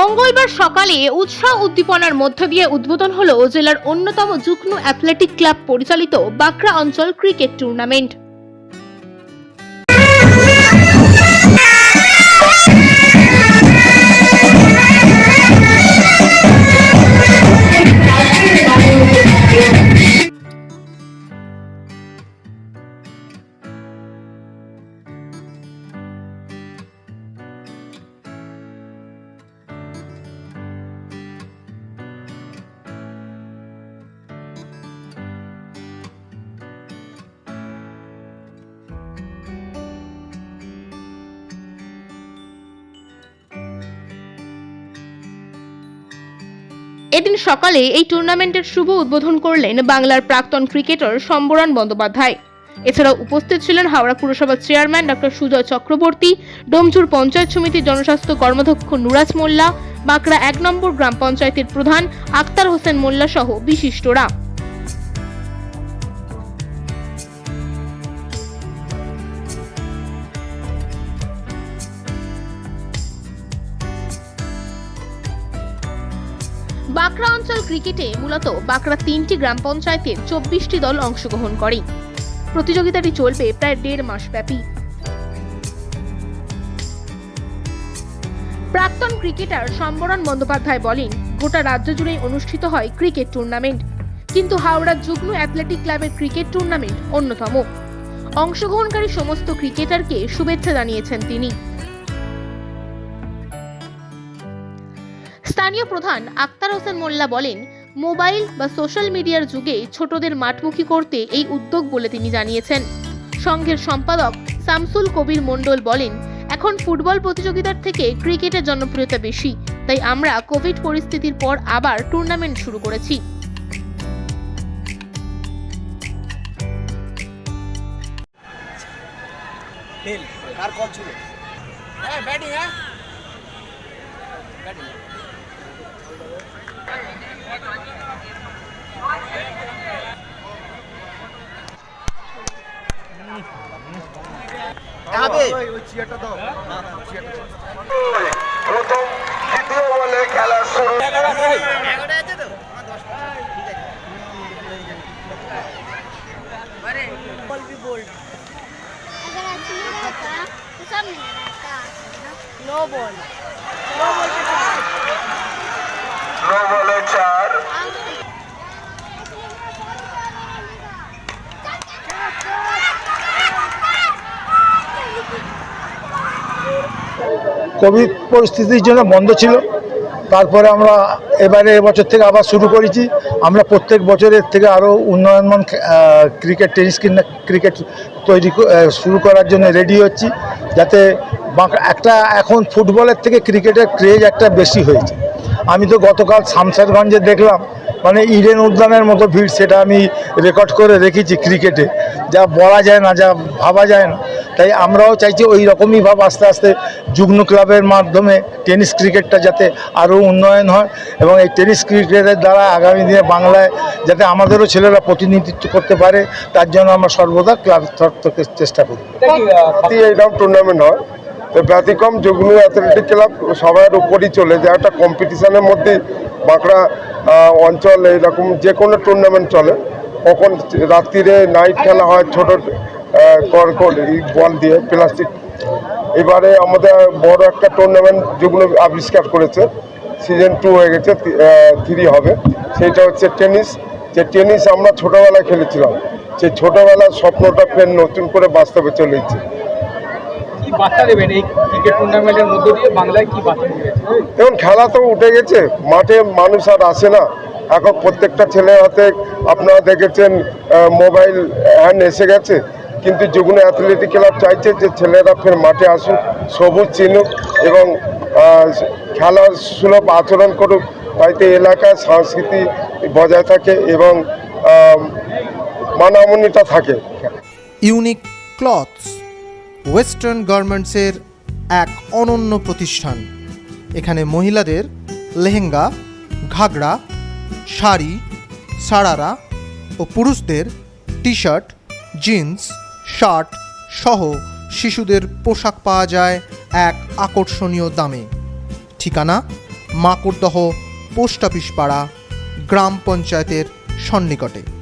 মঙ্গলবার সকালে উৎসাহ উদ্দীপনার মধ্য দিয়ে উদ্বোধন হলো জেলার অন্যতম যুগ্ম অ্যাথলেটিক ক্লাব পরিচালিত বাঁকড়া অঞ্চল ক্রিকেট টুর্নামেন্ট। এদিন সকালে এই টুর্নামেন্টের শুভ উদ্বোধন করলেন বাংলার প্রাক্তন ক্রিকেটার সম্বরণ বন্দ্যোপাধ্যায়। এছাড়া উপস্থিত ছিলেন হাওড়া পুরসভার চেয়ারম্যান ডক্টর সুজয় চক্রবর্তী ডোমচুর পঞ্চায়েত সমিতির জনস্বাস্থ্য কর্মাধ্যক্ষ নুরাজ মোল্লা, বাঁকড়া এক নম্বর গ্রাম পঞ্চায়েতের প্রধান আক্তার হোসেন মোল্লা সহ বিশিষ্টরা। বাঁকড়া অঞ্চল ক্রিকেটে মূলত বাঁকড়া তিনটি গ্রাম পঞ্চায়েতের চব্বিশটি দল অংশগ্রহণ করে। প্রতিযোগিতাটি চলবে প্রায় দেড় মাস ব্যাপী। প্রাক্তন ক্রিকেটার সম্বরণ বন্দ্যোপাধ্যায় বলেন, গোটা রাজ্য জুড়েই অনুষ্ঠিত হয় ক্রিকেট টুর্নামেন্ট। কিন্তু হাওড়া যুগ্ম অ্যাথলেটিক ক্লাবের ক্রিকেট টুর্নামেন্ট অন্যতম। অংশগ্রহণকারী সমস্ত ক্রিকেটারকে শুভেচ্ছা জানিয়েছেন তিনি। স্থানীয় প্রধান আক্তার হোসেন মোল্লা বলেন, মোবাইল বা সোশ্যাল মিডিয়ার যুগে ছোটদের মাঠমুখী করতে এই উদ্যোগ বলে তিনি জানিয়েছেন। সংঘের সম্পাদক শামসুল কবির মণ্ডল বলেন, এখন ফুটবল প্রতিযোগিতার থেকে ক্রিকেটের জনপ্রিয়তা বেশি, তাই আমরা কোভিড পরিস্থিতির পর আবার টুর্নামেন্ট শুরু করেছি। হ্যাঁ ব্যাটিং হ্যাঁ। ব্যাটিং। হবে। প্রথম দ্বিতীয় বলে খেলা শুরু। নো বল নো বলে চার। কোভিড পরিস্থিতির জন্য বন্ধ ছিল। তারপরে আমরা এবারে এবছর থেকে আবার শুরু করেছি। আমরা প্রত্যেক বছরের থেকে আরও উন্নয়নমান ক্রিকেট টেনিস কিনা ক্রিকেট তৈরি শুরু করার জন্য রেডি হচ্ছি। যাতে একটা এখন ফুটবলের থেকে ক্রিকেটের ক্রেজ একটা বেশি হয়েছে। আমি তো গতকাল শামসারগঞ্জে দেখলাম মানে ইডেন উদ্যানের মতো ভিড়, সেটা আমি রেকর্ড করে রেখেছি ক্রিকেটে যা বলা যায় না, যা ভাবা যায় না। তাই আমরাও চাইছি ওই রকমই ভাব আস্তে আস্তে যুগ্ম ক্লাবের মাধ্যমে টেনিস ক্রিকেটটা যাতে আরও উন্নয়ন হয় এবং এই টেনিস ক্রিকেটের দ্বারা আগামী দিনে বাংলায় যাতে আমাদেরও ছেলেরা প্রতিনিধিত্ব করতে পারে তার জন্য আমরা সর্বদা ক্লাব থেকে চেষ্টা করি। প্রতি এইরকম টুর্নামেন্ট হয়। তো ব্যতিক্রম যুগ্ম অ্যাথলেটিক ক্লাব সবার উপরই চলে যায়। একটা কম্পিটিশনের মধ্যে বাঁকড়া অঞ্চল এইরকম যে কোনো টুর্নামেন্ট চলে। কখন রাত্রিরে নাইট খেলা হয় ছোট কর্কট বল দিয়ে প্লাস্টিক এবারে আমাদের বড় একটা টুর্নামেন্ট যেগুলো আবিষ্কার করেছে। সিজন টু হয়ে গেছে থ্রি হবে। সেটা হচ্ছে টেনিস যে টেনিস আমরা ছোটোবেলায় খেলেছিলাম সেই ছোটোবেলার স্বপ্নটা ফের নতুন করে বাস্তবে বার্তা দেবেন এখন খেলা তো উঠে গেছে। মাঠে মানুষ আর আসে না। এখন প্রত্যেকটা ছেলে হাতে আপনারা দেখেছেন মোবাইল হ্যান্ড এসে গেছে। কিন্তু যুগ্ন অ্যাথলেটিক ক্লাব চাইছে যে ছেলেরা ফের মাঠে আসুক, সবুজ চিনুক এবং খেলার সুলভ আচরণ করুক। তাইতে এলাকায় সংস্কৃতি বজায় থাকে এবং মানামনিটা থাকে। ইউনিক ক্লথস, ওয়েস্টার্ন গার্মেন্টসের এক অনন্য প্রতিষ্ঠান। এখানে মহিলাদের লেহেঙ্গা, ঘাগরা, শাড়ি, সারারা ও পুরুষদের টি শার্ট জিন্স শার্ট সহ শিশুদের পোশাক পাওয়া যায় এক আকর্ষণীয় দামে। ঠিকানা? মাকড়দহ, পোস্ট অফিস পাড়া, গ্রাম পঞ্চায়েতের সন্নিকটে।